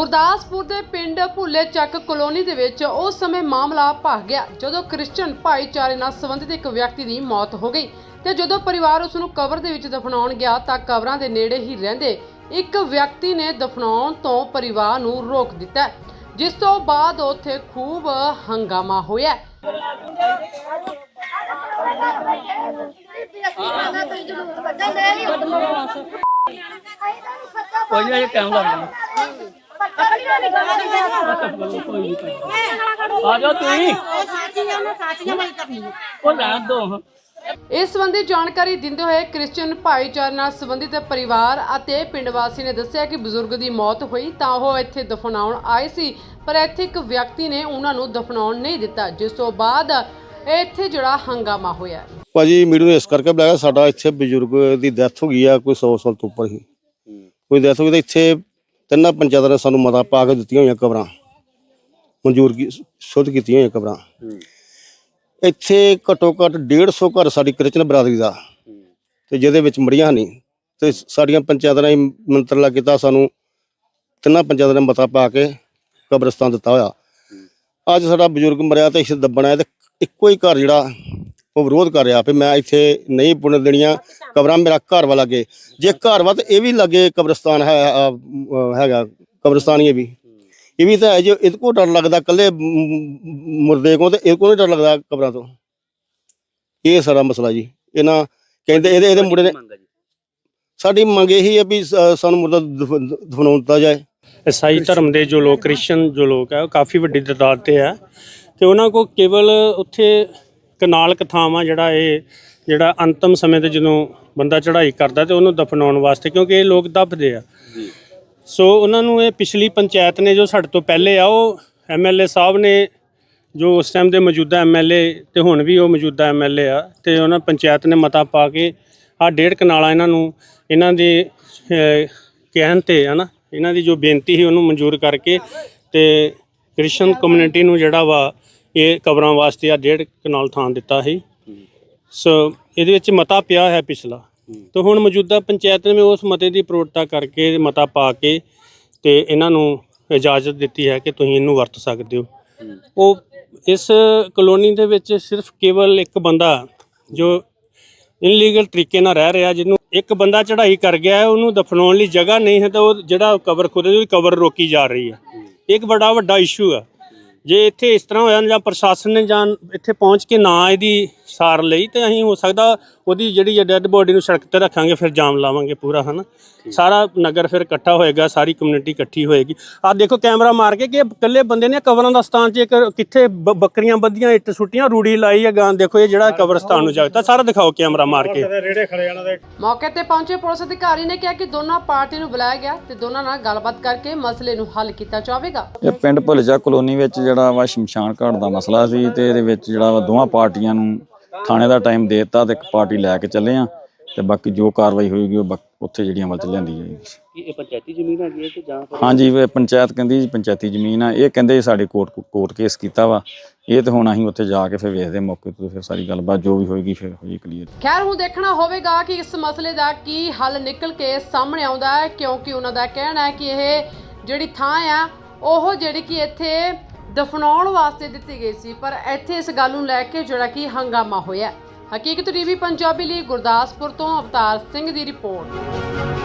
ਗੁਰਦਾਸਪੁਰ ਦੇ ਪਿੰਡ ਭੁੱਲੇ ਚੱਕ ਕਲੋਨੀ ਦੇ ਵਿੱਚ ਉਸ ਸਮੇਂ ਮਾਮਲਾ ਭਖ ਗਿਆ, ਜਦੋਂ ਕ੍ਰਿਸਚੀਅਨ ਭਾਈਚਾਰੇ ਨਾਲ ਸੰਬੰਧਿਤ ਇੱਕ ਵਿਅਕਤੀ ਦੀ ਮੌਤ ਹੋ ਗਈ ਤੇ ਜਦੋਂ ਪਰਿਵਾਰ ਉਸ ਨੂੰ ਕਬਰ ਦੇ ਵਿੱਚ ਦਫਨਾਉਣ ਗਿਆ ਤਾਂ ਕਬਰਾਂ ਦੇ ਨੇੜੇ ਹੀ ਰਹਿੰਦੇ ਇੱਕ ਵਿਅਕਤੀ ਨੇ ਦਫਨਾਉਣ ਤੋਂ ਪਰਿਵਾਰ ਨੂੰ ਰੋਕ ਦਿੱਤਾ, ਜਿਸ ਤੋਂ ਬਾਅਦ ਉੱਥੇ ਖੂਬ ਹੰਗਾਮਾ ਹੋਇਆ। ਕੋਈ ਨਹੀਂ ਟਾਈਮ ਲੱਗ ਆ ਜਾ ਤੁਸੀਂ। ਉਹ ਰਹਿਣ ਦੋ ਇਸ ਸੰਬੰਧੀ ਜਾਣਕਾਰੀ ਦਿੰਦੇ ਹੋਏ ਕ੍ਰਿਸਚੀਅਨ ਭਾਈਚਾਰੇ ਨਾਲ ਸੰਬੰਧਿਤ ਪਰਿਵਾਰ ਅਤੇ ਪਿੰਡ ਵਾਸੀ ਨੇ ਦੱਸਿਆ ਕਿ ਬਜ਼ੁਰਗ ਦੀ ਮੌਤ ਹੋਈ ਤਾਂ ਉਹ ਇੱਥੇ ਦਫਨਾਉਣ ਆਏ ਸੀ ਪਰ ਇੱਥੇ ਇੱਕ ਵਿਅਕਤੀ ਨੇ ਉਹਨਾਂ ਨੂੰ ਦਫਨਾਉਣ ਨਹੀਂ ਦਿੱਤਾ ਜਿਸ ਤੋਂ ਬਾਅਦ ਇੱਥੇ ਜਿਹੜਾ ਹੰਗਾਮਾ ਹੋਇਆ ਭਾਜੀ ਮੀਡੀਆ ਨੂੰ ਇਸ ਕਰਕੇ ਬੁਲਾਇਆ ਸਾਡਾ ਇੱਥੇ ਬਜ਼ੁਰਗ ਦੀ ਡੈਥ ਹੋ ਗਈ ਆ ਕੋਈ 100 ਸਾਲ ਤੋਂ ਉੱਪਰ ਹੀ। ਕੋਈ ਡੈਥ ਹੋ ਗਈ ਤਾਂ ਇੱਥੇ ਤਿੰਨਾਂ ਪੰਚਾਇਤਾਂ ਨੇ ਸਾਨੂੰ ਮਤਾ ਪਾ ਕੇ ਦਿੱਤੀਆਂ ਹੋਈਆਂ ਕਬਰਾਂ। ਮਨਜ਼ੂਰ ਕੀ ਸ਼ੁੱਧ ਕੀਤੀਆਂ ਹੋਈਆਂ ਕਬਰਾਂ। ਇੱਥੇ ਘੱਟੋ ਘੱਟ 150 ਘਰ ਸਾਡੀ ਕ੍ਰਿਸਚਨ ਬਰਾਦਰੀ ਦਾ। ਤੇ ਜਿਹਦੇ ਵਿੱਚ ਮੜੀਆਂ ਨਹੀਂ ਤੇ ਸਾਡੀਆਂ ਪੰਚਾਇਤਾਂ ਨੇ ਮੰਤਰਲਾ ਕੀਤਾ ਸਾਨੂੰ ਤਿੰਨਾਂ ਪੰਚਾਇਤਾਂ ਨੇ ਮਤਾ ਪਾ ਕੇ ਕਬਰਸਤਾਨ ਦਿੱਤਾ ਹੋਇਆ। ਅੱਜ ਸਾਡਾ ਬਜ਼ੁਰਗ ਮਰਿਆ ਤੇ ਇਸ ਦੱਬਣਾ ਤੇ ਇੱਕੋ ਹੀ ਘਰ ਜਿਹੜਾ ਉਹ ਵਿਰੋਧ ਕਰ ਰਿਹਾ ਵੀ ਮੈਂ ਇੱਥੇ ਨਹੀਂ ਪੁੱਣ ਦੇਣੀਆਂ। ਕਬਰਾਂ ਮੇਰਾ ਘਰ ਵਾ ਲੱਗੇ। ਜੇ ਘਰ ਵਾ ਤੇ ਇਹ ਵੀ ਲੱਗੇ ਕਬਰਸਤਾਨ ਹੈ ਹੈਗਾ ਕਬਰਸਤਾਨ ਹੀ ਇਹ ਵੀ। ਇਹ ਵੀ ਤਾਂ ਹੈ ਜੋ ਇਹਦੇ ਕੋਲ ਡਰ ਲੱਗਦਾ ਕੱਲੇ ਮੁਰਦੇ ਕੋਲ ਤੇ ਇਹ ਕੋਲ ਨਹੀਂ ਡਰ ਲੱਗਦਾ ਕਬਰਾਂ ਤੋਂ। ਇਹ ਸਾਰਾ ਮਸਲਾ ਜੀ। ਇਹਨਾਂ ਕਹਿੰਦੇ ਇਹਦੇ ਇਹਦੇ ਮੁੰਡੇ ਨੇ ਸਾਡੀ ਮੰਗ ਇਹੀ ਹੈ ਵੀ ਸ- ਸਾਨੂੰ ਮੁਰਦਾ ਦਫ- ਦਫਨਾਉਣ ਦਿੱਤਾ ਜਾਏ। ਈਸਾਈ ਧਰਮ ਦੇ ਜੋ ਲੋਕ ਕ੍ਰਿਸਚੀਅਨ ਜੋ ਲੋਕ ਹੈ ਉਹ ਕਾਫੀ ਵੱਡੀ ਤਾਦਾਦ ਤੇ ਹੈ। ਤੇ ਉਹਨਾਂ ਕੋ ਕੇਵਲ ਉੱਥੇ ਕਨਾਲ ਕਥਾਵਾਂ ਜਿਹੜਾ ਇਹ ਜਿਹੜਾ ਅੰਤਮ ਸਮੇਂ ਤੇ ਜਦੋਂ ਬੰਦਾ ਚੜ੍ਹਾਈ ਕਰਦਾ ਤੇ ਉਹਨੂੰ ਦਫਨਾਉਣ ਵਾਸਤੇ ਕਿਉਂਕਿ ਇਹ ਲੋਕ ਦੱਬਦੇ ਆ। ਸੋ ਉਹਨਾਂ ਨੂੰ ਇਹ ਪਿਛਲੀ ਪੰਚਾਇਤ ਨੇ ਜੋ ਸਾਡੇ ਤੋਂ ਪਹਿਲੇ ਆ ਉਹ ਐਮਐਲਏ ਸਾਹਿਬ ਨੇ ਜੋ ਉਸ ਟਾਈਮ ਦੇ ਮੌਜੂਦਾ ਐਮਐਲਏ ਤੇ ਹੁਣ ਵੀ ਉਹ ਮੌਜੂਦਾ ਐਮਐਲਏ ਆ ਤੇ ਉਹਨਾਂ ਪੰਚਾਇਤ ਨੇ ਮਤਾ ਪਾ ਕੇ ਆ ਡੇਢ ਕਨਾਲਾ ਇਹਨਾਂ ਨੂੰ ਇਹਨਾਂ ਦੇ ਕਹਿਣ ਤੇ ਹਨਾ ਇਹਨਾਂ ਦੀ ਜੋ ਬੇਨਤੀ ਸੀ ਉਹਨੂੰ ਮਨਜ਼ੂਰ ਕਰਕੇ ਤੇ ਕ੍ਰਿਸਚਨ ਕਮਿਊਨਿਟੀ ਨੂੰ ਜਿਹੜਾ ਵਾ ਇਹ ਕਬਰਾਂ ਵਾਸਤੇ ਆ ਡੇਢ ਕਨਾਲ ਥਾਂ ਦਿੱਤਾ ਸੀ। ਸੋ ਇਹਦੇ ਵਿੱਚ ਮਤਾ ਪਿਆ ਹੈ ਪਿਛਲਾ। ਤੇ ਹੁਣ ਮੌਜੂਦਾ ਪੰਚਾਇਤ ਨੇ ਉਸ ਮਤੇ ਦੀ ਪ੍ਰੋੜਤਾ ਕਰਕੇ ਮਤਾ ਪਾ ਕੇ ਤੇ ਇਹਨਾਂ ਨੂੰ ਇਜਾਜ਼ਤ ਦਿੱਤੀ ਹੈ ਕਿ ਤੁਸੀਂ ਇਹਨੂੰ ਵਰਤ ਸਕਦੇ ਹੋ। ਉਹ ਇਸ ਕਲੋਨੀ ਦੇ ਵਿੱਚ ਸਿਰਫ ਕੇਵਲ ਇੱਕ ਬੰਦਾ ਜੋ ਇਨਲੀਗਲ ਤਰੀਕੇ ਨਾਲ ਰਹਿ ਰਿਹਾ ਜਿਹਨੂੰ ਇੱਕ ਬੰਦਾ ਚੜ੍ਹਾਈ ਕਰ ਗਿਆ ਉਹਨੂੰ ਦਫਨਾਉਣ ਲਈ ਜਗ੍ਹਾ ਨਹੀਂ ਹੈ ਤਾਂ ਉਹ ਜਿਹੜਾ ਕਬਰ ਖੁਦੇ ਉਹਦੀ ਕਬਰ ਰੋਕੀ ਜਾ ਰਹੀ ਹੈ। ਇੱਕ ਬੜਾ ਵੱਡਾ ਇਸ਼ੂ ਹੈ। ਜੇ ਇੱਥੇ ਇਸ ਤਰ੍ਹਾਂ ਹੋਇਆ ਜਾਂ ਪ੍ਰਸ਼ਾਸਨ ਨੇ ਜਾਂ ਇੱਥੇ ਪਹੁੰਚ ਕੇ ਨਾ ਇਹਦੀ ਸਾਰ ਲਈ, ਤੇ ਅਸੀਂ ਹੋ ਸਕਦਾ ਉਹਦੀ ਜਿਹੜੀ ਡੈੱਡ ਬੋਡੀ ਨੂੰ ਸੜਕ ਤੇ ਰੱਖਾਂਗੇ ਫਿਰ ਜਾਮ ਲਾਵਾਂਗੇ ਪੂਰਾ ਹਨਾ? ਸਾਰਾ ਨਗਰ ਫਿਰ ਇਕੱਠਾ ਹੋਏਗਾ ਸਾਰੀ ਕਮਿਊਨਿਟੀ ਇਕੱਠੀ ਹੋਏਗੀ। ਆਹ ਦੇਖੋ ਕੈਮਰਾ ਮਾਰ ਕੇ ਕਿ ਇਕੱਲੇ ਬੰਦੇ ਨੇ ਕਬਰਾਂ ਦਾ ਸਥਾਨ 'ਚ ਇੱਕ ਕਿੱਥੇ ਬ- ਬੱਕਰੀਆਂ ਬੱਧੀਆਂ ਇੱਟ ਸੁੱਟੀਆਂ ਰੂੜੀ ਲਾਈ ਹੈ ਗਾਂ ਦੇਖੋ ਇਹ ਜਿਹੜਾ ਕਬਰਸਤਾਨ ਨੂੰ ਜਾਗਦਾ ਸਾਰਾ ਦਿਖਾਓ ਕੈਮਰਾ ਮਾਰ ਕੇ। ਮੌਕੇ ਤੇ ਪਹੁੰਚੇ ਪੁਲਿਸ ਅਧਿਕਾਰੀ ਨੇ ਕਿਹਾ ਕਿ ਦੋਨਾਂ ਪਾਰਟੀ ਨੂੰ ਬੁਲਾਇਆ ਗਿਆ ਤੇ ਦੋਨਾਂ ਨਾਲ ਗੱਲਬਾਤ ਕਰਕੇ ਮਸਲੇ ਨੂੰ ਹੱਲ ਕੀਤਾ ਜਾਵੇਗਾ। ਇਹ ਪਿੰਡ ਭੁਲਜਾ ਕਲੋਨੀ ਵਿੱਚ ਜਿਹੜਾ ਵਾ ਸ਼ਮਸ਼ਾਨ ਘਾਟ ਦਾ ਮਸਲਾ ਸੀ ਤੇ ਇਹਦੇ ਵਿੱਚ ਜਿਹੜਾ ਵਾ ਦੋਵਾਂ ਪਾਰਟੀਆਂ ਨੂੰ ਥਾਣੇ ਦਾ ਟਾਈਮ ਦੇ ਦਿੱਤਾ ਤੇ ਇੱਕ ਪਾਰਟੀ ਲੈ ਕੇ ਚੱਲੇ ਆ ਤੇ ਬਾਕੀ ਜੋ ਕਾਰਵਾਈ ਹੋਏਗੀ ਉਹ ਬਾਕ- ਉੱਥੇ ਜਿਹੜੀ ਅਮਲ ਚ ਲਿਆਂਦੀ ਜਾਏਗੀ। ਕੀ ਇਹ ਪੰਚਾਇਤੀ ਜ਼ਮੀਨ ਹੈਗੀ ਹੈ ਕਿ ਜਾਂ ਫਿਰ ਹਾਂਜੀ ਇਹ ਪੰਚਾਇਤ ਕਹਿੰਦੀ ਜੀ ਪੰਚਾਇਤੀ ਜ਼ਮੀਨ ਆ। ਇਹ ਕਹਿੰਦੇ ਜੀ ਸਾਡੇ ਕੋਰਟ ਕੋਰਟ ਕੇਸ ਕੀਤਾ ਵਾ। ਇਹ ਤੇ ਹੁਣ ਅਸੀਂ ਉੱਥੇ ਜਾ ਕੇ ਫਿਰ ਵੇਖਦੇ ਹਾਂ ਮੌਕੇ ਤੇ ਫਿਰ ਸਾਰੀ ਗੱਲਬਾਤ ਜੋ ਵੀ ਹੋਏਗੀ ਫਿਰ ਹੋਈ ਕਲੀਅਰ ਖੈਰ ਹੁਣ ਦੇਖਣਾ ਹੋਵੇਗਾ ਕਿ ਇਸ ਮਸਲੇ ਦਾ ਕੀ ਹੱਲ ਨਿਕਲ ਕੇ ਸਾਹਮਣੇ ਆਉਂਦਾ ਹੈ ਕਿਉਂਕਿ ਉਹਨਾਂ ਦਾ ਕਹਿਣਾ ਹੈ ਕਿ ਇਹ ਜਿਹੜੀ ਥਾਂ ਆ ਉਹ ਜਿਹੜੀ ਕਿ ਇੱਥੇ ਦਫਨਾਉਣ ਵਾਸਤੇ ਦਿੱਤੀ ਗਈ ਸੀ, ਪਰ ਇੱਥੇ ਇਸ ਗੱਲ ਨੂੰ ਲੈ ਕੇ ਜਿਹੜਾ ਕਿ ਹੰਗਾਮਾ ਹੋਇਆ ਹਕੀਕਤ ਟੀਵੀ, ਪੰਜਾਬੀ ਲਈ ਗੁਰਦਾਸਪੁਰ ਤੋਂ ਅਵਤਾਰ ਸਿੰਘ ਦੀ ਰਿਪੋਰਟ।